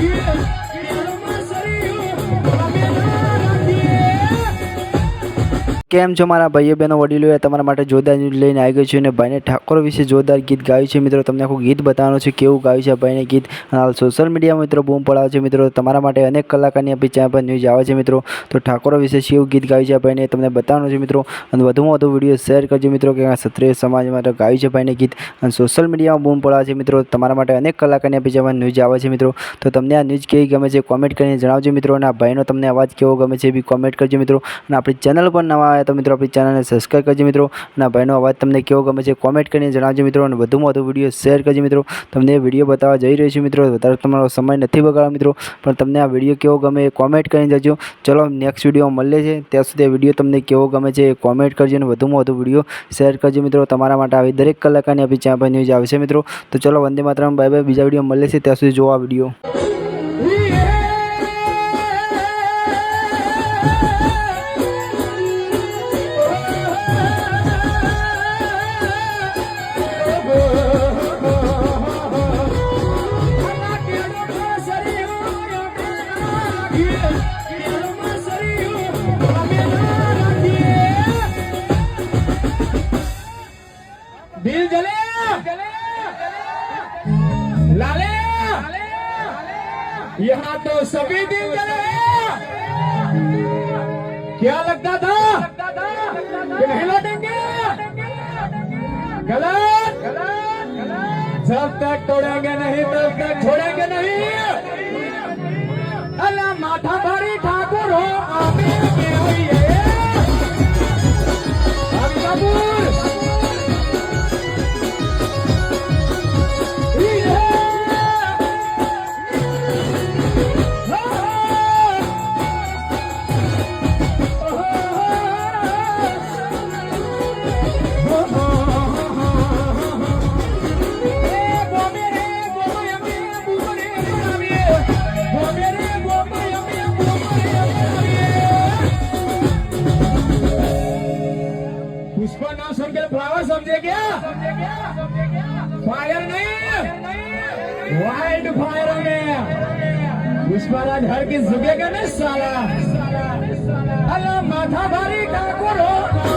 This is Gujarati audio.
Yeah. કેમ છો મારા ભાઈઓ બહેનો વડીલોએ તમારા માટે જોરદાર ન્યૂઝ લઈને આવી ગયો છે અને ભાઈને ઠાકોર વિશે જોરદાર ગીત ગાયું છે. મિત્રો, તમને આખું ગીત બતાવવાનું છે કેવું ગાયું છે ભાઈને ગીત. હાલ સોશિયલ મીડિયામાં મિત્રો બૂમ પડાવે છે. મિત્રો, તમારા માટે અનેક કલાકારની આપણી ચેનલ પર ન્યૂઝ આવે છે, મિત્રો. તો ઠાકોર વિશે કેવું ગીત ગાયું છે ભાઈને તમને બતાવવાનું છે, મિત્રો. અને વધુમાં વધુ વીડિયો શેર કરજો, મિત્રો, કે આ ક્ષત્રિય સમાજ માટે ગાયું છે ભાઈને ગીત. અને સોશિયલ મીડિયામાં બૂમ પડાવે છે, મિત્રો. તમારા માટે અનેક કલાકારની આપણી ચેનલ ન્યૂઝ આવે છે, મિત્રો. તો તમને આ ન્યૂઝ કેવી ગમે છે કોમેન્ટ કરીને જણાવજો, મિત્રો. અને આ ભાઈનો તમને અવાજ કેવો ગમે છે એ બી કોમેન્ટ કરજો, મિત્રો. અને આપણી ચેનલ પર નવા આવ્યા તો મિત્રો આપણી ચેનલને સબસ્ક્રાઈબ કરજો મિત્રો. અને ભાઈનો અવાજ તમને કેવો ગમે છે કોમેન્ટ કરીને જણાવજો મિત્રો. અને વધુમાં વધુ વીડિયો શેર કરજો મિત્રો. તમને વીડિયો બતાવવા જઈ રહ્યો છું મિત્રો. વધારે તમારો સમય નથી બગાડવા મિત્રો. પણ તમને આ વીડિયો કેવો ગમે એ કોમેન્ટ કરીને જજો. ચલો નેક્સ્ટ વીડિયો મળે છે ત્યાં સુધી વીડિયો તમને કેવો ગમે છે એ કોમેન્ટ કરજો અને વધુમાં વધુ વીડિયો શેર કરજો મિત્રો. તમારા માટે આવી દરેક કલાકારની આપણી ચેનલ પર ન્યૂઝ આવશે મિત્રો. તો ચલો વંદે માત્રામાં. બાય બાય બીજા વીડિયો મળે છે ત્યાં સુધી જોવા વીડિયો દિલ જલે लाले यहाँ तो सभी दिल जले क्या लगता था कि नहीं लौटेंगे गलत जब तक तोड़ेंगे नहीं तब तक छोड़ेंगे नहीं अल्लाह माथा भारी ठाकुर फ्लावर समझे क्या फायर नहीं वाइल्ड फायर में पुष्पराज हर की झुकेगा ना साला अल्लाह माथा भारी ठाकुर हो आमीन। क्या भैया